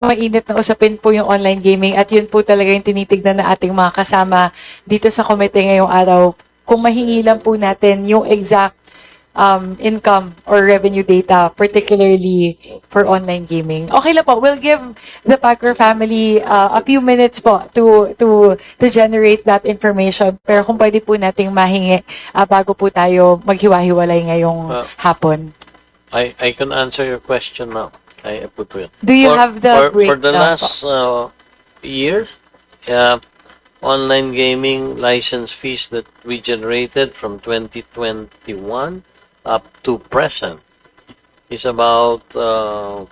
mainit na usapin po yung online gaming at yun po talaga yung tinitignan na ating mga kasama dito sa komite ngayong araw. Kung mahingi lang po natin yung exact um, income or revenue data, particularly for online gaming. Okay lang po, we'll give the Packer family uh, a few minutes po to to to generate that information. Pero kung pwede po nating mahingi uh, bago po tayo maghiwa-hiwalay ngayong Uh, hapon. I, I can answer your question now. I, put to it. Do you for, have the for, for the last uh, years, uh, online gaming license fees that we generated from 2021 up to present is about uh,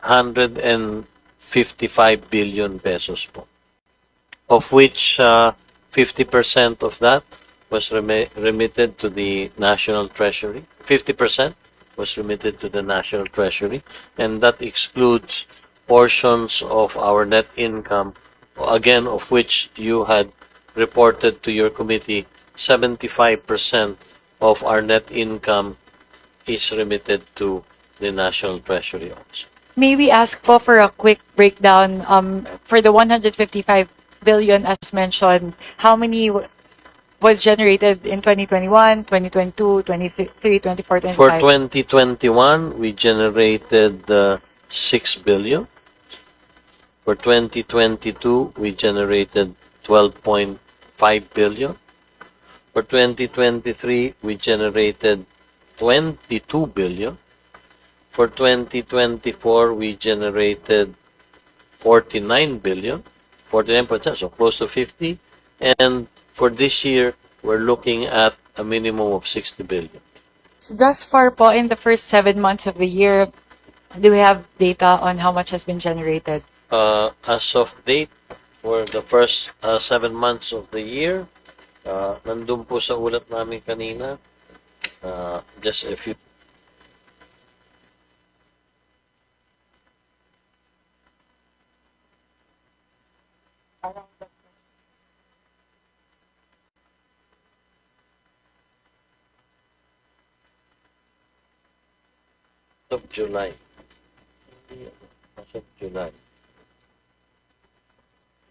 155 billion pesos po. Of which uh, 50% of that was remi- remitted to the National Treasury. 50% was remitted to the National Treasury, and that excludes portions of our net income, again, of which you had reported to your committee, 75% of our net income is remitted to the National Treasury also. May we ask po for a quick breakdown um, for the 155 billion as mentioned, how many was generated in 2021, 2022, 2023, 24, 25? For 2021, we generated uh, 6 billion. For 2022, we generated 12.5 billion. For 2023, we generated 22 billion. For 2024, we generated 49 billion, 49%, so close to 50. And for this year, we're looking at a minimum of 60 billion. So thus far po, in the first seven months of the year, do we have data on how much has been generated? Uh, as of date, for the first uh, seven months of the year, uh, nandun po sa ulat namin kanina, uh, just a few of July. As of July.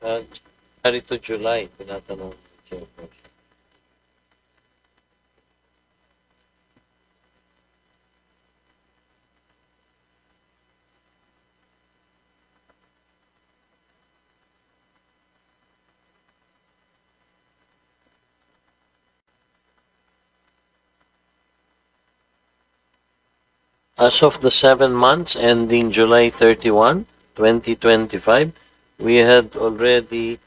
Uh, January to July, tinatanong ni Chairperson. As of the seven months ending July 31, 2025, we had already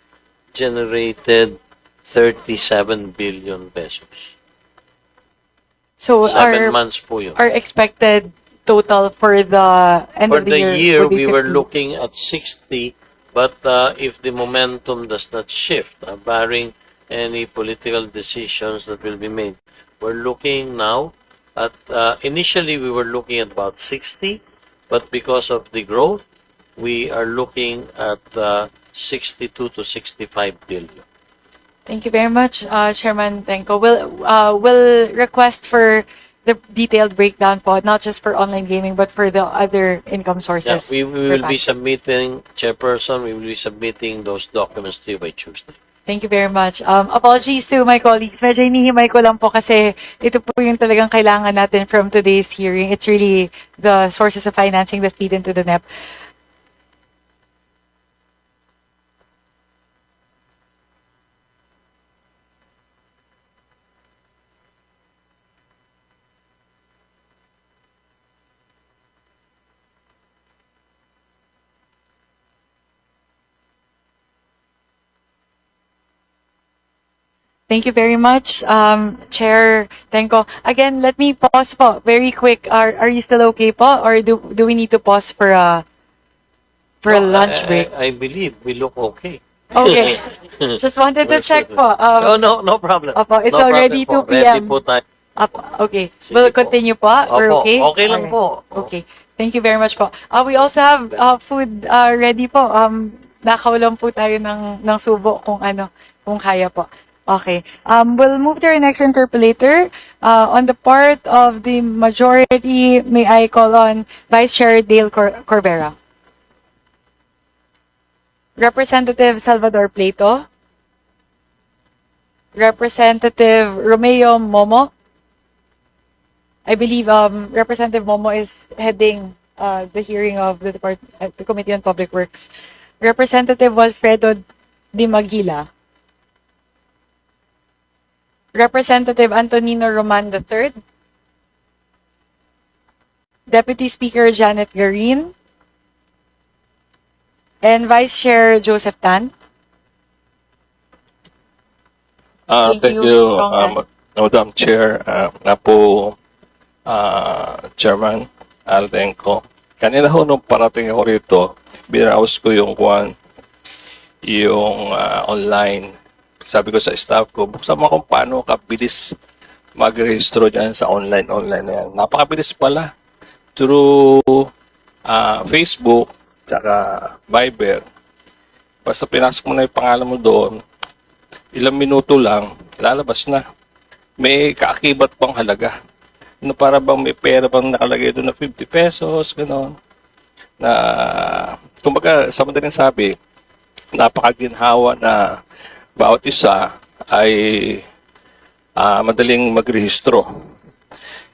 generated 37 billion pesos. So Seven our, months po yun. our expected total for the end For of the, the year, year, would be we were 50. looking at 60, but uh, if the momentum does not shift, uh, barring any political decisions that will be made, we're looking now at, uh, initially we were looking at about 60, but because of the growth, we are looking at uh, 62 to 65 billion. Thank you very much, uh, Chairman Tenko. We'll, uh, we'll request for the detailed breakdown po, not just for online gaming, but for the other income Yeah, sources. we, we for will be submitting, Chairperson, we will be submitting those documents to you by Tuesday. Thank you very much. Um, apologies to my colleagues. Medyo hinihimay ko lang po kasi ito po yung talagang kailangan natin from today's hearing. It's really the sources of financing that feed into the NEP. Thank you very much, um, Chair Tenko. Again, let me pause po, very quick. Are are you still okay po, or do do we need to pause for a for a No, lunch break? I, I believe we look okay. Okay, just wanted to check po. no, Um, no, no problem. Opo, it's no already problem 2 po. Ready p.m. po tayo. Okay, Sige we'll po. continue po. We're Opo, okay? okay lang Alright. po. Okay. Thank you very much po. Uh, we also have uh, food uh, ready po. Um, nakaw lang po tayo ng, ng subo kung ano, kung kaya po. Okay. Um, we'll move to our next interpolator. Uh, on the part of the majority, may I call on Vice Chair Dale Cor- Corbera. Representative Salvador Plato. Representative Romeo Momo. I believe um, Representative Momo is heading uh, the hearing of the, Depart- uh, the Committee on Public Works. Representative Walfredo Di Magila. Representative Antonino Roman III. Deputy Speaker Janet Garin. And Vice Chair Joseph Tan. Ah, Thank thank you, um, Madam Chair, uh, nga po, ah, Chairman Aldenco. Kanina ho nung parating ako rito, binawas ko yung kwan, yung ah, online. Sabi ko sa staff ko, buksan mo kung paano kabilis mag-rehistro dyan sa online-online na yan. Napakabilis pala. Through ah, Facebook, tsaka Viber. Basta pinasok mo na yung pangalan mo doon, ilang minuto lang, lalabas na. May kaakibat pang halaga. Ano para bang may pera bang nakalagay doon na 50 pesos, gano'n. Na, kumbaga, sa madaling sabi, napakaginhawa na bawat isa ay ah, madaling magrehistro.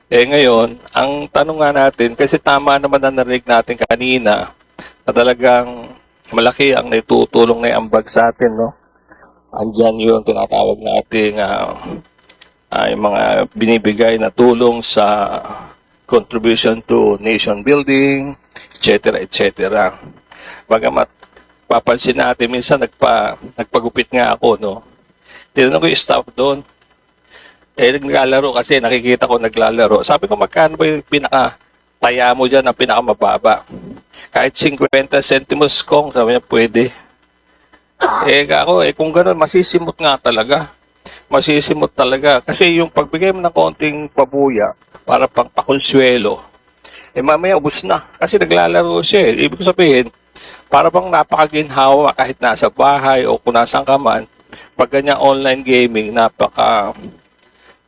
Eh ngayon, ang tanong nga natin, kasi tama naman na narinig natin kanina, na talagang malaki ang naitutulong na ambag sa atin, no? andyan yung tinatawag nating ah, ah, yung mga binibigay na tulong sa contribution to nation building, etc. etc. Bagamat papansin natin, minsan nagpa, nagpagupit nga ako, no? Tinanong ko yung staff doon. Eh, naglalaro kasi, nakikita ko naglalaro. Sabi ko, magkano ba yung pinaka taya mo dyan, ang pinakamababa? Kahit 50 centimos kong, sabi niya, pwede. Eh ako, eh kung gano'n, masisimot nga talaga. Masisimot talaga. Kasi yung pagbigay mo ng konting pabuya para pang pakonsuelo, eh mamaya ubus na. Kasi naglalaro siya eh. Ibig sabihin, para bang napakaginhawa kahit nasa bahay o kung nasan ka man, pag ganyan online gaming, napaka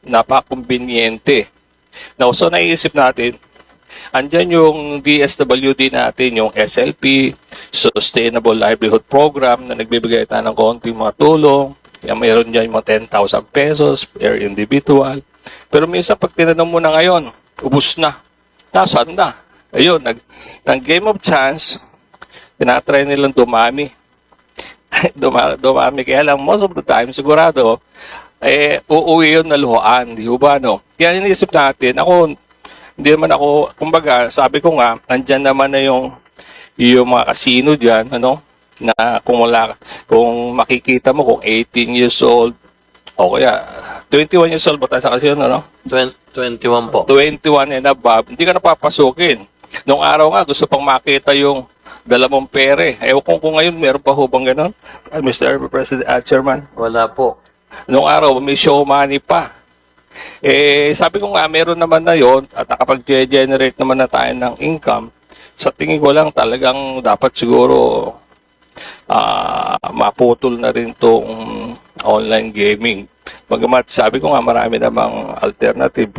napaka-conveniente. Now, so naiisip natin, andyan yung DSWD natin, yung SLP, Sustainable Livelihood Program na nagbibigay tayo ng konting mga tulong. Kaya mayroon dyan yung mga 10,000 pesos per individual. Pero minsan pag tinanong mo na ngayon, ubus na. Nasaan na? Ayun, nag, ng game of chance, tinatry nilang dumami. Duma, dumami. Kaya lang, most of the time, sigurado, eh, uuwi yun na luhaan. Di ba, no? Kaya iniisip natin, ako, hindi naman ako, kumbaga, sabi ko nga, andyan naman na yung, yung mga casino dyan, ano, na kung wala, kung makikita mo, kung 18 years old, o kaya, 21 years old ba tayo sa casino, no? 20, 21 po. 21 and above, hindi ka napapasukin. Nung araw nga, gusto pang makita yung dalamong pere. Ewan ko kung ngayon, meron pa ho bang ganun? Uh, Mr. President, uh, Chairman. Wala po. Nung araw, may show money pa. Eh, sabi ko nga, meron naman na yon at nakapag-generate naman na tayo ng income. Sa tingin ko lang talagang dapat siguro ah maputol na rin tong online gaming. Bagamat sabi ko nga marami namang alternative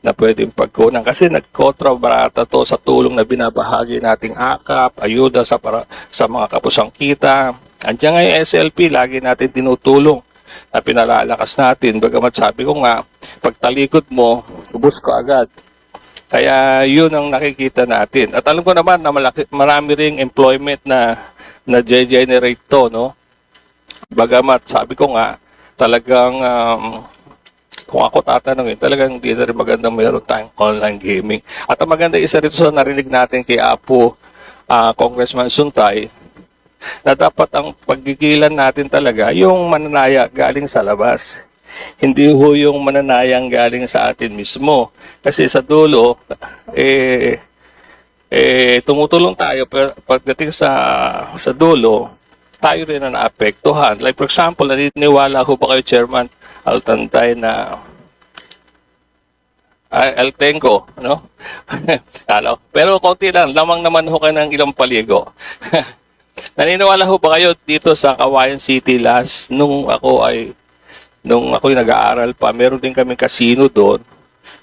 na pwedeng pagkunan kasi nagkontrabarata to sa tulong na binabahagi nating akap, ayuda sa para, sa mga kapusang kita. Andiyan nga yung SLP, lagi natin tinutulong na pinalalakas natin. Bagamat sabi ko nga, pagtalikod mo, ubus ko agad. Kaya yun ang nakikita natin. At alam ko naman na malaki, marami ring employment na na-generate to, no? Bagamat sabi ko nga, talagang um, kung ako tatanungin, talagang hindi na rin magandang mayroon tayong online gaming. At ang maganda isa rito sa narinig natin kay Apo ah, Congressman Suntay, na dapat ang paggigilan natin talaga yung mananaya galing sa labas. Hindi ho yung mananayang galing sa atin mismo. Kasi sa dulo, eh, eh, tumutulong tayo pero pagdating sa sa dulo, tayo rin ang naapektuhan. Like for example, naniniwala ho ba kayo, Chairman Altantay, na ay, El Tengo, no? Ko. Pero konti lang, lamang naman ho kayo ng ilang paligo. Naniniwala ho ba kayo dito sa Kawayan City last nung ako ay nung ako'y nag-aaral pa, meron din kami casino doon.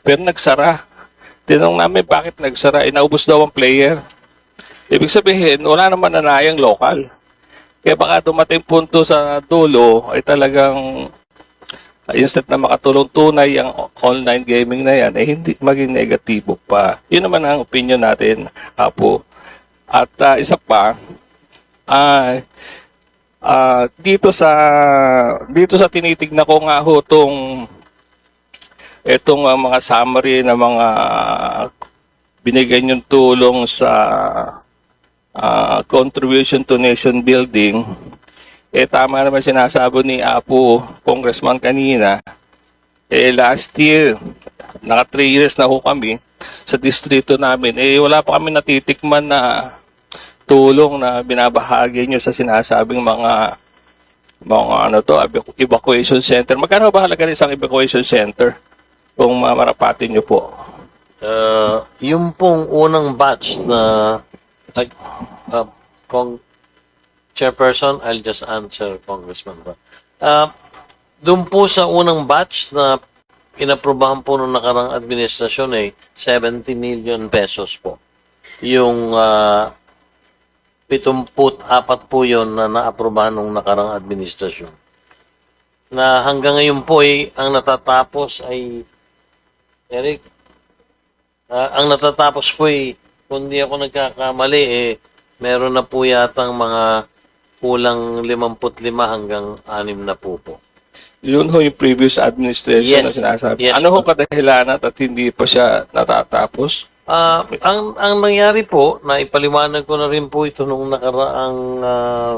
Pero nagsara. Tinanong namin bakit nagsara. Inaubos daw ang player. Ibig sabihin, wala naman nanayang local. Kaya baka dumating punto sa dulo ay talagang instead na makatulong tunay ang online gaming na yan, eh hindi maging negatibo pa. Yun naman ang opinion natin, Apo. At uh, isa pa, ah ah, dito sa dito sa tinitignan ko nga ho tong etong ah, mga summary na mga binigay niyong tulong sa ah, contribution to nation building, eh tama naman sinasabi ni Apo, Congressman kanina, eh last year, naka 3 years na ho kami sa distrito namin, eh wala pa kami natitikman na tulong na binabahagi nyo sa sinasabing mga mga ano to, evacu- evacuation center. Magkano ba halaga ng isang evacuation center kung mamarapatin nyo po? Uh, yung pong unang batch na ay, uh, kung chairperson, I'll just answer Congressman. Uh, doon po sa unang batch na inaprobahan po nung nakarang administrasyon ay 70 million pesos po. Yung uh, 74 po yon na naaprobahan nung nakarang administrasyon. Na hanggang ngayon po ay ang natatapos ay Eric, Ah, ang natatapos po eh, kung di ako nagkakamali eh, meron na po yatang mga kulang 55 hanggang 6 na po po. Yun ho yung previous administration Yes. na sinasabi. Yes, ano ho kadahilan at hindi pa siya natatapos? Ah, ang ang nangyari po, na ipaliwanag ko na rin po ito nung nakaraang ah,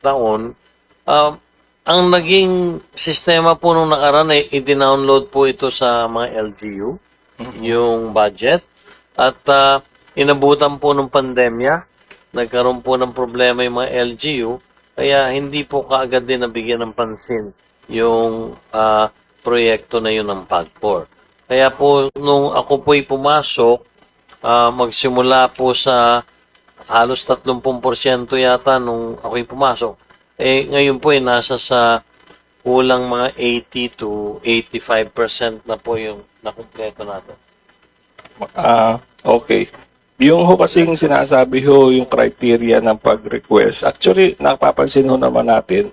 taon, ah, ang naging sistema po nung nakaraan ay i-download po ito sa mga LGU, yung budget, at ah, inabutan po ng pandemya, nagkaroon po ng problema yung mga LGU, kaya hindi po kaagad din nabigyan ng pansin yung ah, proyekto na yun ng PAG4. Kaya po, nung ako po'y pumasok, ah, magsimula po sa halos 30% yata nung ako'y pumasok. Eh, ngayon po ay nasa sa kulang mga 80 to 85% na po yung nakumpleto natin. Ah, okay. Yung ho kasing sinasabi ho yung criteria ng pag-request. Actually, napapansin ho naman natin,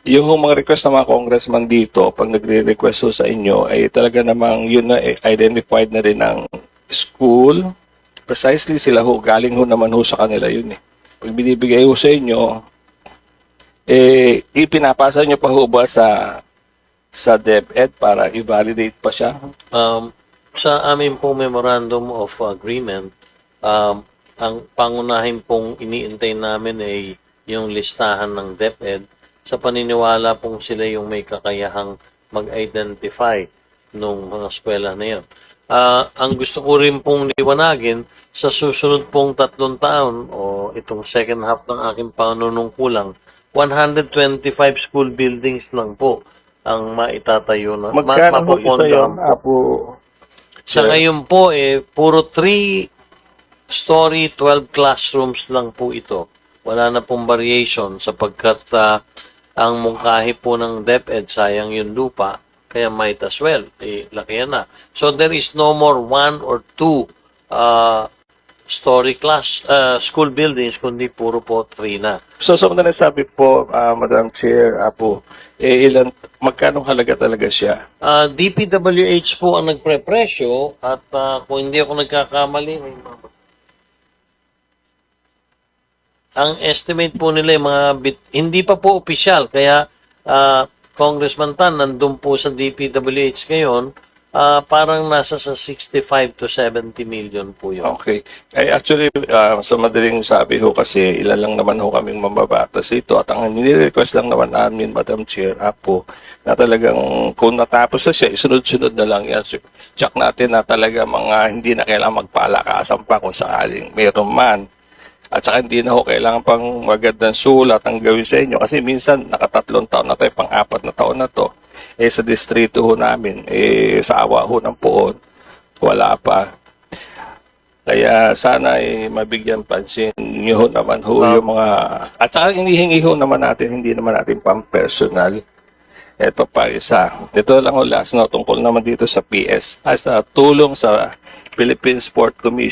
yung mga request ng mga congressman dito, pag nagre-request ho sa inyo, ay talaga namang yun na eh, identified na rin ng school. Precisely sila ho, galing ho naman ho sa kanila yun eh. Pag binibigay ho sa inyo, eh, ipinapasa nyo pa ho ba sa sa DepEd para i-validate pa siya? Um, sa amin pong memorandum of agreement, um, ang pangunahin pong iniintay namin ay yung listahan ng DepEd sa paniniwala pong sila yung may kakayahang mag-identify nung mga eskwela na yun. Ah, ang gusto ko rin pong liwanagin, sa susunod pong tatlong taon o itong second half ng aking panunungkulang, 125 school buildings lang po ang maitatayo na ma- Magkano ho isa mapopondohan yun, po. Apo? Sa ngayon po, eh, puro 3-story, 12 classrooms lang po ito. Wala na pong variation sapagkat ah, ang mungkahi po ng DepEd, sayang yung lupa, kaya might as well, eh, laki na. So there is no more one or two uh, story class uh, school buildings, kundi puro po three na. So, sa mga nasabi po, ah, Madam Chair, Apo, eh, ilan, magkano halaga talaga siya? Uh, DPWH po ang nagpre-presyo at ah, kung hindi ako nagkakamali, may mga- ang estimate po nila yung mga bit, hindi pa po opisyal kaya ah, Congressman Tan nandun po sa DPWH ngayon ah, parang nasa sa 65 to 70 million po yun. Okay. Ay, actually, ah, sa madaling sabi ho kasi, ilan lang naman ho kaming mambabatas ito. At ang nire-request lang naman namin, Madam Chair, Apo, na talagang kung natapos na siya, isunod-sunod na lang yan. Check natin na talaga mga hindi na kailangan magpalakasan pa kung sakaling mayroon man. At saka hindi na ho kailangan pang magandang sulat ang gawin sa inyo. Kasi minsan, nakatatlong taon na tayo, pang-apat na taon na to. Eh, sa distrito ho namin, eh, sa awa ho ng poon, wala pa. Kaya sana ay mabigyan pansin niyo ho naman ho Ah. yung mga... At saka hinihingi ho naman natin, hindi naman natin pang personal. Ito pa isa. Ito lang o last no, tungkol naman dito sa PS. Ay, sa tulong sa Philippine Sport Commission.